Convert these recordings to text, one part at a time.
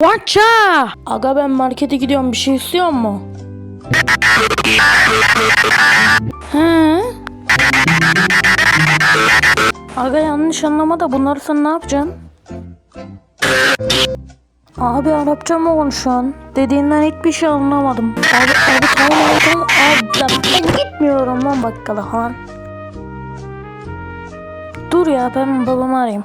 Watcha! Aga ben markete gidiyorum bir şey istiyor mu? He? Aga yanlış anlama da bunları sen ne yapacaksın? Abi Arapça mı konuşuyorsun? Dediğinden hiçbir şey anlamadım. Abi, abi tamam abi tamam. Abi gitmiyorum lan bakkala han. Dur ya ben babamı arayayım.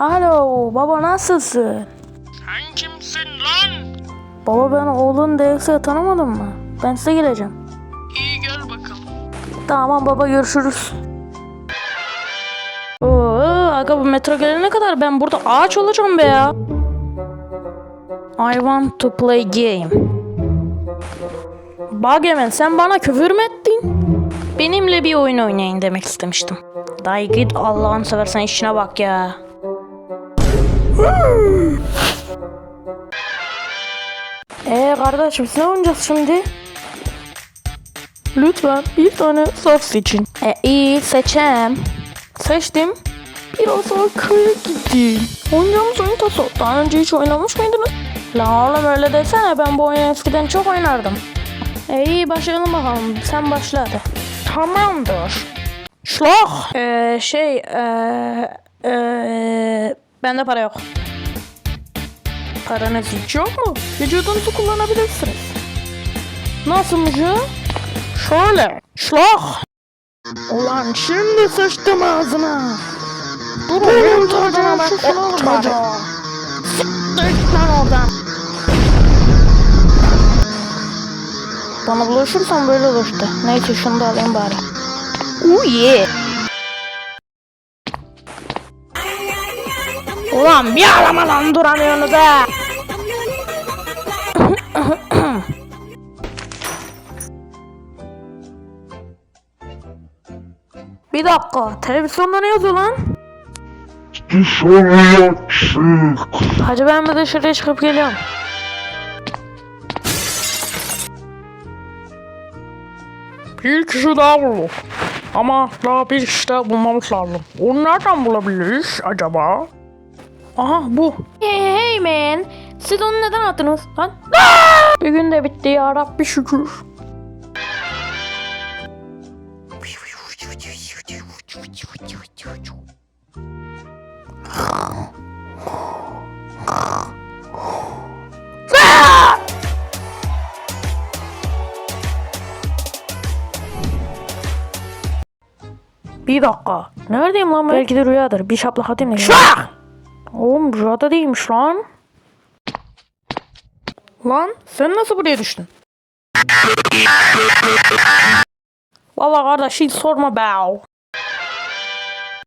Alo baba nasılsın? Sen kimsin lan? Baba ben oğlun değilse tanımadın mı? Ben size geleceğim. İyi gel bakalım. Tamam baba görüşürüz. Oo, aga bu metro gelene kadar ben burada ağaç olacağım be ya. I want to play game. Bagemen sen bana küfür mü ettin? Benimle bir oyun oynayın demek istemiştim. Dayı git Allah'ını seversen işine bak ya. Eee kardeşim ne oynayacağız şimdi? Lütfen bir tane saf seçin. E iyi seçem. Seçtim. Biraz arkaya gidin. Oynayacağımız oyun taso. Daha önce hiç oynamış mıydınız? La oğlum öyle desene ben bu oyunu eskiden çok oynardım. E iyi başlayalım bakalım. Sen başla hadi. Tamamdır. Şlah. Ee, şey ee, ee, bende para yok. Paranız hiç yok mu? Vücudunuzu kullanabilirsiniz. Nasılmış o? Şöyle. Şlah. Ulan şimdi sıçtım ağzına. Dur benim tadına bak o çocuğa. Siktir lan oradan. Bana bulaşırsan böyle olur işte. Neyse şunu da alayım bari. Oh yeah. Ulan bir arama lan duramıyorsunuz ha. Bir dakika. Televizyonda ne yazıyor lan? Dışarıya çık. Hacı ben bir dışarıya çıkıp geliyorum. Bir kişi daha bulduk. Ama daha bir kişi daha bulmamız lazım. Onu nereden bulabiliriz acaba? Aha bu. Hey, hey man. Siz onu neden attınız lan? bir gün de bitti ya Rabbi şükür. Bir dakika. Neredeyim lan ben? Belki de rüyadır. Bir şaplak atayım da. Şah! Oğlum rüyada değilmiş lan. Lan sen nasıl buraya düştün? Valla kardeş hiç sorma be.